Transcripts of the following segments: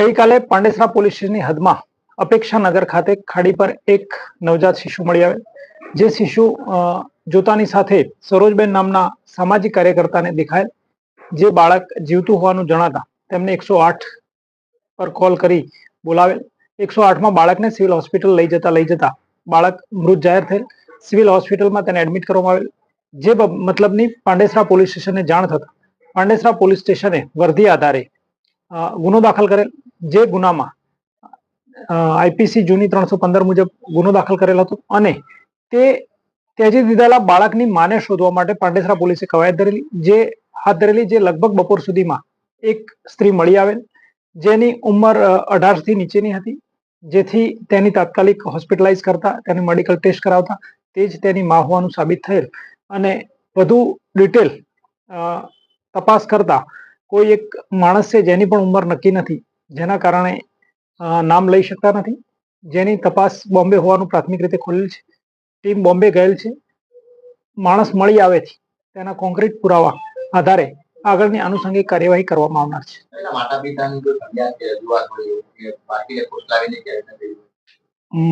ગઈકાલે પાંડેસરા પોલીસ સ્ટેશનની હદમાં અપેક્ષા નગર ખાતે ખાડી પર એક નવજાત શિશુ મળી આવેલ જે શિશુ જોતાની સાથે સરોજબેન નામના સામાજિક કાર્યકર્તાને દેખાયેલ, જે બાળક જીવતું હોવાનું જણાતા તેમને એકસો આઠ પર કોલ કરી બોલાવેલ. એકસો આઠમાં બાળકને સિવિલ હોસ્પિટલ લઈ જતા લઈ જતા બાળક મૃત જાહેર થયેલ. સિવિલ હોસ્પિટલમાં તેને એડમિટ કરવામાં આવેલ. જે મતલબની પાંડેસરા પોલીસ સ્ટેશનને જાણ થતા પાંડેસરા પોલીસ સ્ટેશને વર્ધી આધારે ગુનો દાખલ કરેલ. જે ગુનામાં આઈપીસી જૂની ત્રણસો પંદર મુજબ ગુનો દાખલ કરેલો હતો અને તે ત્યજી દીધેલા બાળકની માને શોધવા માટે પાંડેસરા પોલીસે કવાયત ધરેલી, જે હાથ ધરેલી જે લગભગ બપોર સુધીમાં એક સ્ત્રી મળી આવેલ, જેની ઉંમર અઢારથી નીચેની હતી, જેથી તેની તાત્કાલિક હોસ્પિટલાઇઝ કરતા, તેની મેડિકલ ટેસ્ટ કરાવતા, તે જ તેની મા હોવાનું સાબિત થયેલ અને વધુ ડિટેલ તપાસ કરતા કોઈ એક માણસ છે જેની પણ ઉંમર નક્કી નથી જેના કારણે નામ લઈ શકતા નથી. જેની તપાસ બોમ્બે હોવાનું પ્રાથમિક રીતે ખોલેલ છે. ટીમ બોમ્બે ગયેલ છે. માણસ મળી આવે છે. તેના કોન્ક્રીટ પુરાવા આધારે આગળની આનુષંગિક કાર્યવાહી કરવામાં આવનાર છે.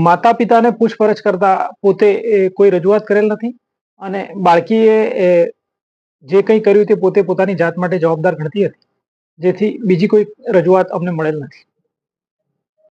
માતા પિતાની પૂછપરછ કરતા પોતે કોઈ રજૂઆત કરેલ નથી અને બાળકીએ જે કંઈ કર્યું તે પોતે પોતાની જાત માટે જવાબદાર ગણતી હતી. જેથી બીજી કોઈ રજૂઆત અમને મળેલ નથી.